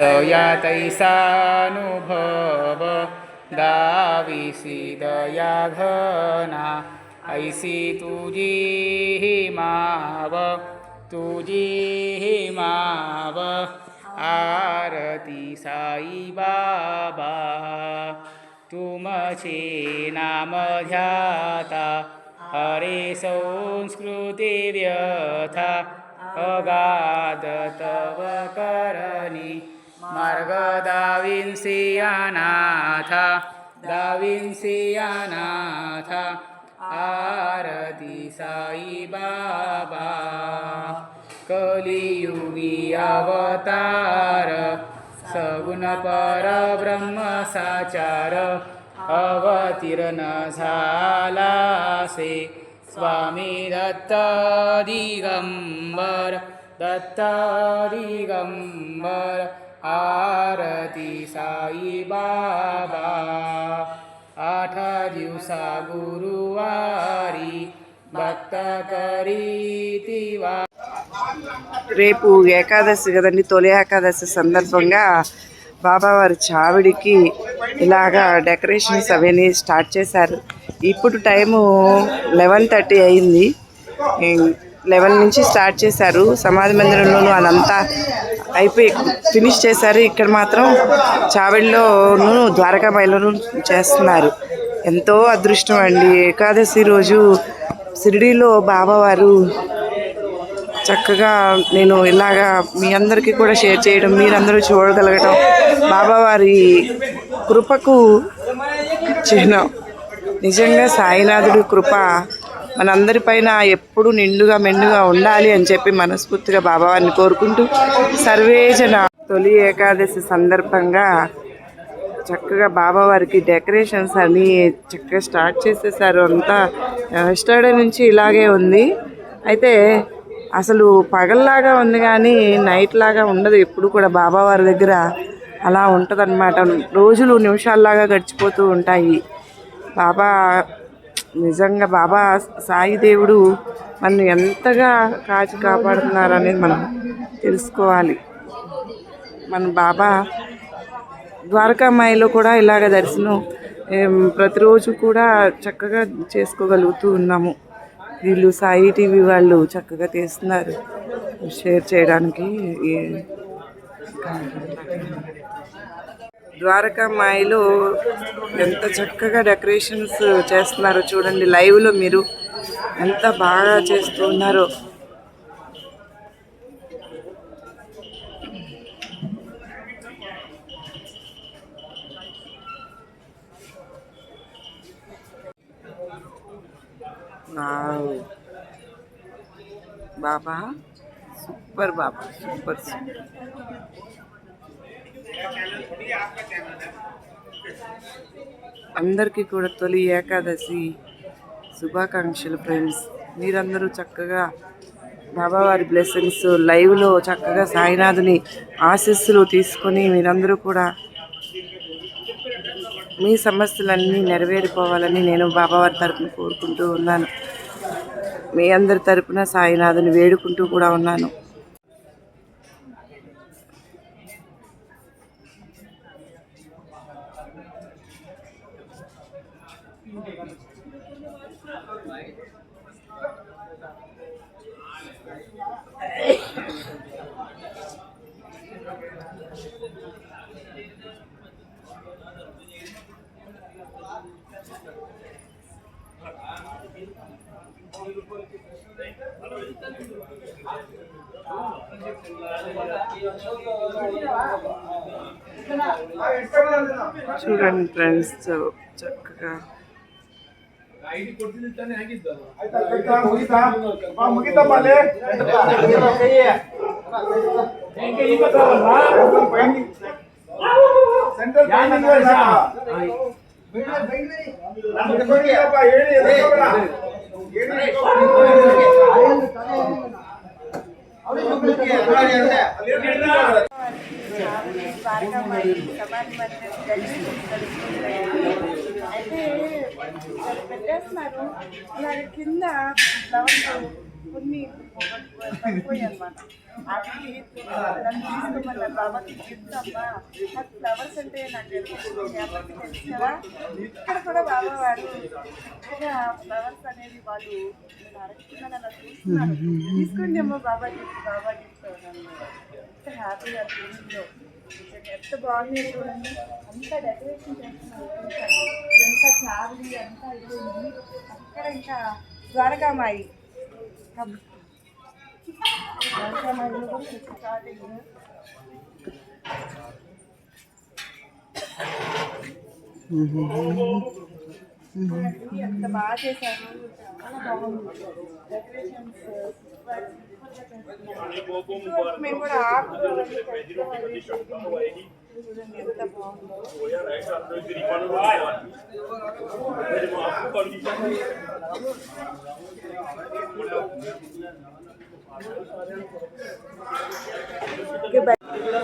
दया तैसानुभव दाविसी दया घना ऐसी तुझी माव तुझी माव आरती साई बाबा तुमचे नाम ध्याता हरे संस्कृती व्यथा अगाध तव करणी मार्ग दाविंसी अनाथा आरती साई बाबा। कलियुगी अवतार सगुण परब्रह्म साचार अवतीर्ण झालासे स्वामी दत्त दिगंबर दत्त दिगंबर आरती साई बाबा आठ दिवसा गुरुवारी भक्त करीतिवा రేపు ఏకాదశి కదండి తొలి ఏకాదశి సందర్భంగా బాబావారి చావిడికి ఇలాగా డెకరేషన్స్ అవన్నీ స్టార్ట్ చేశారు. ఇప్పుడు టైము లెవెన్ థర్టీ అయింది. లెవెన్ నుంచి స్టార్ట్ చేశారు. సమాధి మందిరంలోనూ అదంతా అయిపోయి ఫినిష్ చేశారు. ఇక్కడ మాత్రం చావిడిలోనూ ద్వారకామాయిలోను చేస్తున్నారు. ఎంతో అదృష్టం అండి. ఏకాదశి రోజు షిరిడీలో బాబావారు చక్కగా నేను ఇలాగా మీ అందరికీ కూడా షేర్ చేయడం మీరందరూ చూడగలగటం బాబావారి కృపకు చిహ్నం నిజంగా సాయినాథుడి కృప మనందరిపైన ఎప్పుడు నిండుగా మెండుగా ఉండాలి అని చెప్పి మనస్ఫూర్తిగా బాబావారిని కోరుకుంటూ సర్వేజన తొలి ఏకాదశి సందర్భంగా చక్కగా బాబావారికి డెకరేషన్స్ అన్నీ చక్కగా స్టార్ట్ చేసేసారు. అంతా ఎస్టర్డే నుంచి ఇలాగే ఉంది. అయితే అసలు పగల్లాగా ఉంది కానీ నైట్ లాగా ఉండదు. ఎప్పుడు కూడా బాబావారి దగ్గర అలా ఉంటుంది రోజులు నిమిషాల్లాగా గడిచిపోతూ ఉంటాయి. బాబా నిజంగా బాబా సాయి దేవుడు మనల్ని ఎంతగా కాచి కాపాడుతున్నారు అనేది మనం తెలుసుకోవాలి. మన బాబా ద్వారకామాయిలో కూడా ఇలాగ దర్శనం ప్రతిరోజు కూడా చక్కగా చేసుకోగలుగుతూ ఉన్నాము. వీళ్ళు సాయి టీవీ వాళ్ళు చక్కగా తీస్తున్నారు. షేర్ చేయడానికి ఈ- ద్వారకామాయిలో ఎంత చక్కగా డెకరేషన్స్ చేస్తున్నారో చూడండి. లైవ్లో మీరు ఎంత బాగా చేస్తున్నారో. వావ్. బాబా? సూపర్ బాబా సూపర్ సూపర్. అందరికీ కూడా తొలి ఏకాదశి శుభాకాంక్షలు ఫ్రెండ్స్. మీరందరూ చక్కగా బాబావారి బ్లెస్సింగ్స్ లైవ్లో చక్కగా సాయినాథుని ఆశీస్సులు తీసుకొని మీరందరూ కూడా మీ సమస్యలన్నీ నెరవేరిపోవాలని నేను బాబావారి తరపున కోరుకుంటూ ఉన్నాను. మీ అందరి తరపున సాయినాథుని వేడుకుంటూ కూడా ఉన్నాను. చూడండి ఫ్రెండ్స్ చక్కగా ద్వారకామాయి సమాధి మందిరం దర్శించగలుగుతున్నాయి అయితే పెట్టేస్తున్నారు అలాగే కింద ఫ్లవర్స్ కొన్ని పడిపోయాయి అనమాట అవి నన్ను తీసుకోమన్నారు బాబాకి గిఫ్ట్ అమ్మా నాకు ఫ్లవర్స్ అంటే నాకు తెలుసు మీ అందరికీ ఇక్కడ కూడా బాబా వారు ఫ్లవర్స్ అనేది వాళ్ళు నేను అడగకుండా అలా చూస్తున్నారు. తీసుకోండి అమ్మా బాబా గిఫ్ట్ బాబా గిఫ్ట్ ఎంత హ్యాపీగా ఫీలింగ్లో ఎంత బాగుంది చూడండి. అంత డెకరేషన్ చేస్తున్నాను ఎంత చార్లీ అంతా అయిపోయింది అక్కడ ఇంకా ద్వారకామాయి. ద్వారకామాయిలో ఎంత బాగా చేశారు చాలా బాగుంది డెకరేషన్స్ మేము కూడా ఆకులు అవన్నీ పెట్టుకోవాలి. చూడండి ఎంత బాగుందో ఓకే, బై.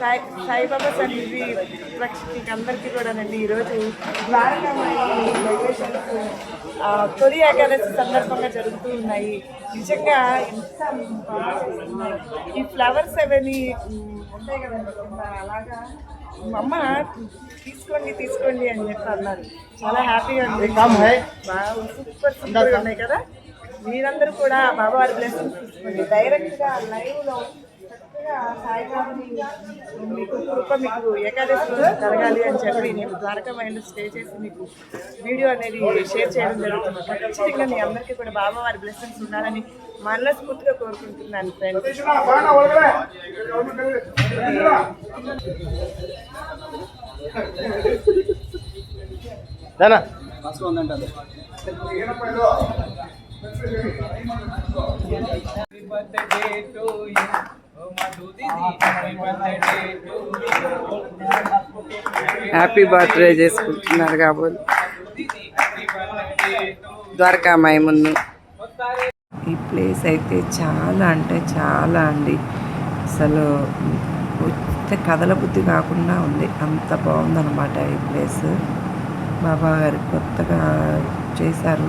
సాయి సాయిబాబా సన్నిధి రక్షకి అందరికీ కూడానండి ఈరోజు తొలి ఏకాదశి సందర్భంగా జరుగుతూ ఉన్నాయి. నిజంగా చేస్తున్నారు. ఈ ఫ్లవర్స్ అవన్నీ ఉంటాయి కదండి. కింద అలాగా మా అమ్మ తీసుకోండి తీసుకోండి అని చెప్పి అన్నారు. చాలా హ్యాపీగా ఉంది. బాగా సూపర్ సూపర్ ఉన్నాయి కదా. మీరందరూ కూడా బాబావారి బ్లెస్సింగ్స్ తీసుకోండి. డైరెక్ట్గా లైవ్లో చక్కగా సాయిబాబాని మీకు కృప మీకు ఏకాదశి జరగాలి అని చెప్పి నేను ద్వారకా మైండ్ స్టే చేసి మీకు వీడియో అనేది షేర్ చేయడం జరుగుతుంది. ఖచ్చితంగా మీ అందరికీ కూడా బాబావారి బ్లెస్సింగ్స్ ఉండాలని మనస్ఫూర్తిగా కోరుకుంటున్నాను ఫ్రెండ్స్ దానా హ్యాపీ బర్త్డే చేసుకుంటున్నారు కాబోలు. ద్వారకామాయి ముందు. ఈ ప్లేస్ అయితే చాలా అంటే చాలా అండి. అసలు కథల బుద్ధి కాకుండా ఉంది. అంత బాగుందన్నమాట ఈ ప్లేస్ బాబా గారు కొత్తగా చేశారు.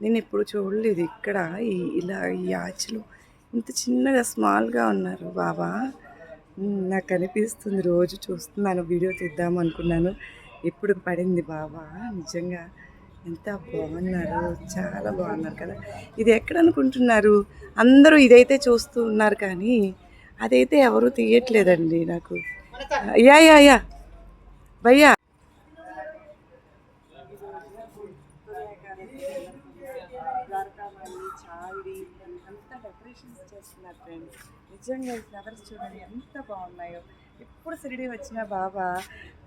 నేను ఎప్పుడు చూడలేదు. ఇక్కడ ఈ ఇలా ఈ ఆచలు ఇంత చిన్నగా స్మాల్గా ఉన్నారు బాబా నాకు అనిపిస్తుంది రోజు చూస్తున్నాను వీడియో తీద్దాం అనుకున్నాను. ఇప్పుడు పడింది బాబా నిజంగా ఎంత బాగున్నారు. చాలా బాగున్నారు కదా. ఇది ఎక్కడ అనుకుంటున్నారు? అందరూ ఇదైతే చూస్తూ ఉన్నారు కానీ అదైతే ఎవరు తీయట్లేదండి నాకు. Yeah yeah yeah. భయ్యా ద్వారకామాయి చావిడి అంతా డెకరేషన్స్ చేస్తున్నారు ఫ్రెండ్స్ నిజంగా ఈ ఫ్లవర్స్ చూడండి ఎంత బాగున్నాయో. ఎప్పుడు సిరిడి వచ్చిన బాబా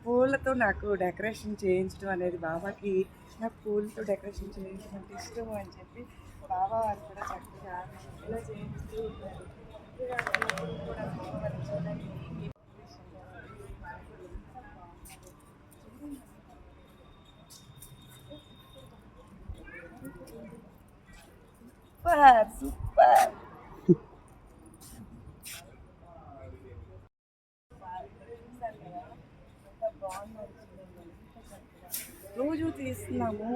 పూలతో నాకు డెకరేషన్ చేయించడం అనేది బాబాకి నాకు పూలతో డెకరేషన్ చేయించడం అంటే ఇష్టం అని చెప్పి బాబా వారు కూడా చక్కగా ఇలా చేయిస్తూ ఉంటారు కూడా చూడండి ఈ లో. ఎంత బాగుందో. సూపర్ సూపర్ రోజు తీస్తున్నాము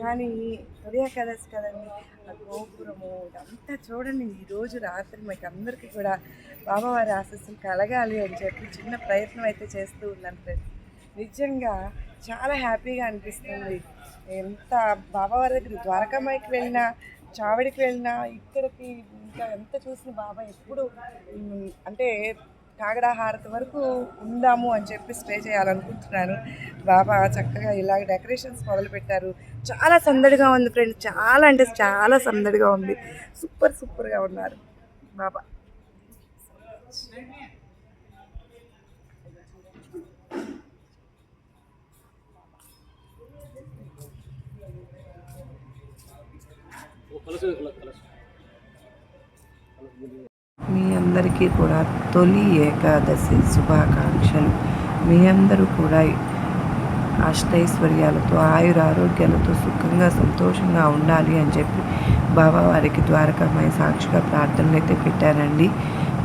కానీ ఉదయ కదస్ కదండి ఆ గోపురము ఇదంతా చూడండి ఈ రోజు రాత్రి మీకు అందరికీ కూడా బాబావారి ఆశస్సులు కలగాలి అని చెప్పి చిన్న ప్రయత్నం అయితే చేస్తూ ఉన్నాను ఫ్రెండ్స్. నిజంగా చాలా హ్యాపీగా అనిపిస్తుంది. ఎంత బాబావారి దగ్గర ద్వారకామాయికి వెళ్ళినా చావడికి వెళ్ళినా ఇక్కడికి ఇంకా ఎంత చూసిన బాబా ఎప్పుడు అంటే కాగడా హారతి వరకు ఉందాము అని చెప్పి స్టే చేయాలనుకుంటున్నాను. బాబా చక్కగా ఇలాగ డెకరేషన్స్ మొదలు పెట్టారు చాలా సందడిగా ఉంది ఫ్రెండ్ చాలా అంటే చాలా సందడిగా ఉంది. సూపర్ సూపర్గా ఉన్నారు బాబా. మీ అందరికీ కూడా తొలి ఏకాదశి శుభాకాంక్షలు. మీ అందరూ కూడా అష్టైశ్వర్యాలతో ఆయుర ఆరోగ్యాలతో సుఖంగా సంతోషంగా ఉండాలి అని చెప్పి బాబా వారికి ద్వారకామయ సాక్షిగా ప్రార్థనలు అయితే పెట్టానండి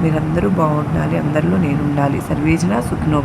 మీరందరూ బాగుండాలి అందరిలో నేను ఉండాలి సర్వేజన సుఖినో